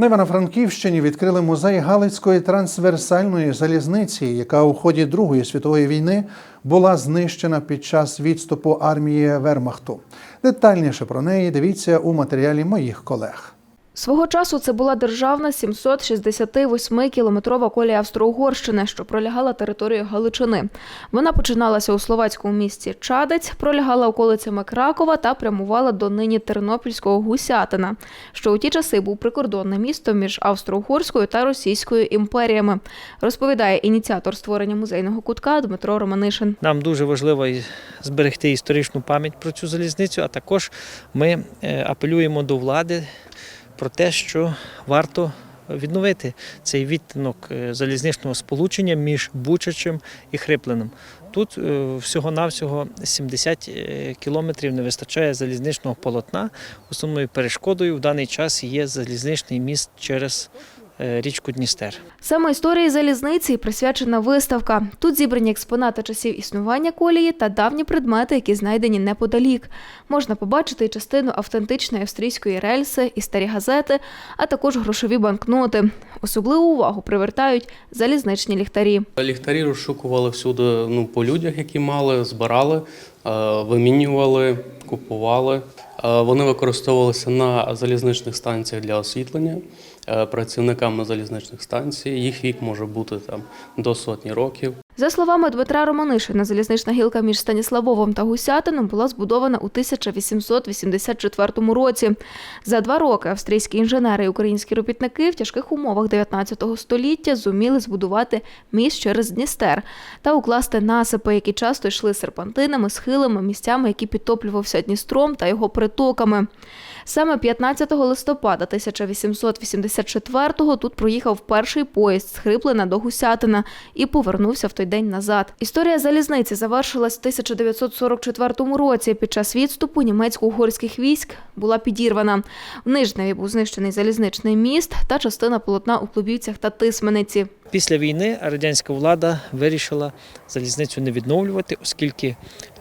На Івано-Франківщині відкрили музей Галицької трансверсальної залізниці, яка у ході Другої світової війни була знищена під час відступу армії Вермахту. Детальніше про неї дивіться у матеріалі моїх колег. Свого часу це була державна 768-кілометрова колія Австро-Угорщини, що пролягала територією Галичини. Вона починалася у словацькому місті Чадець, пролягала околицями Кракова та прямувала до нині Тернопільського Гусятина, що у ті часи був прикордонне місто між Австро-Угорською та Російською імперіями, розповідає ініціатор створення музейного кутка Дмитро Романишин. Нам дуже важливо зберегти історичну пам'ять про цю залізницю, а також ми е, апелюємо до влади про те, що варто відновити цей відтинок е, залізничного сполучення між Бучачем і Хрипленим. Тут е, всього-навсього 70 е, кілометрів не вистачає залізничного полотна. Основною перешкодою в даний час є залізничний міст через річку Дністер. Саме історії залізниці присвячена виставка. Тут зібрані експонати часів існування колії та давні предмети, які знайдені неподалік. Можна побачити і частину автентичної австрійської рельси, і старі газети, а також грошові банкноти. Особливу увагу привертають залізничні ліхтарі. Ліхтарі розшукували всюди ну, по людях, які мали, збирали, е, вимінювали, купували. Е, Вони використовувалися на залізничних станціях для освітлення е, працівниками залізничних станцій. Їх вік може бути там до сотні років. За словами Дмитра Романишина, залізнична гілка між Станіславовом та Гусятином була збудована у 1884 році. За два роки австрійські інженери і українські робітники в тяжких умовах 19 століття зуміли збудувати міст через Дністер та укласти насипи, які часто йшли серпантинами, схилами, місцями, які підтоплювався Дністром та його притоками. Саме 15 листопада 1884-го тут проїхав перший поїзд з Хриплина до Гусятина і повернувся в той день назад. Історія залізниці завершилась в 1944 році. Під час відступу німецько-угорських військ була підірвана. В Нижневі був знищений залізничний міст та частина полотна у Клубівцях та Тисмениці. Після війни радянська влада вирішила залізницю не відновлювати, оскільки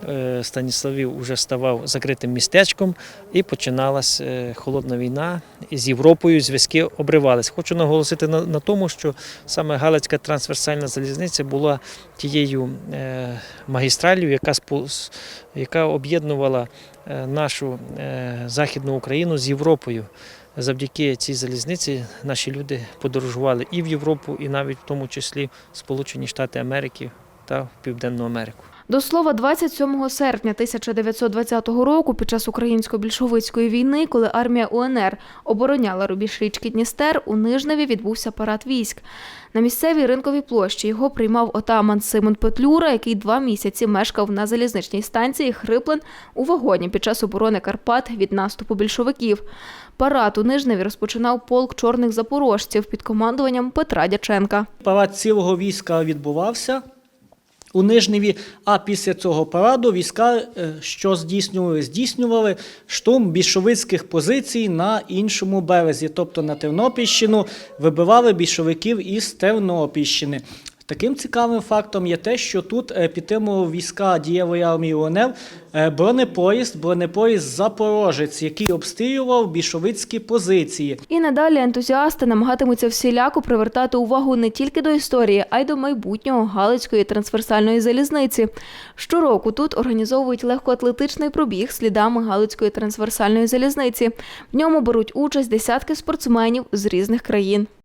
е, Станіславів вже ставав закритим містечком і починалась е, холодна війна з Європою зв'язки обривались. Хочу наголосити на, тому, що саме Галицька трансверсальна залізниця була тією е, магістралью, яка об'єднувала нашу західну Україну з Європою. Завдяки цій залізниці наші люди подорожували і в Європу, і навіть в тому числі в Сполучені Штати Америки та в Південну Америку. До слова, 27 серпня 1920 року, під час українсько-більшовицької війни, коли армія УНР обороняла рубіж річки Дністер, у Нижневі відбувся парад військ. На місцевій ринковій площі його приймав отаман Симон Петлюра, який два місяці мешкав на залізничній станції Хриплен у вагоні під час оборони Карпат від наступу більшовиків. Парад у Нижневі розпочинав полк чорних запорожців під командуванням Петра Дяченка. Парад цілого війська відбувався у Нижневі, а після цього параду війська, е, що здійснювали, здійснювали штурм більшовицьких позицій на іншому березі, тобто на Тернопільщину, вибивали більшовиків із Тернопільщини. Таким цікавим фактом є те, що тут е, підтримував війська дієвої армії УНР е, бронепоїзд, бронепоїзд Запорожець, який обстрілював більшовицькі позиції. І надалі ентузіасти намагатимуться всіляко привертати увагу не тільки до історії, а й до майбутнього Галицької трансверсальної залізниці. Щороку тут організовують легкоатлетичний пробіг слідами Галицької трансверсальної залізниці. В ньому беруть участь десятки спортсменів з різних країн.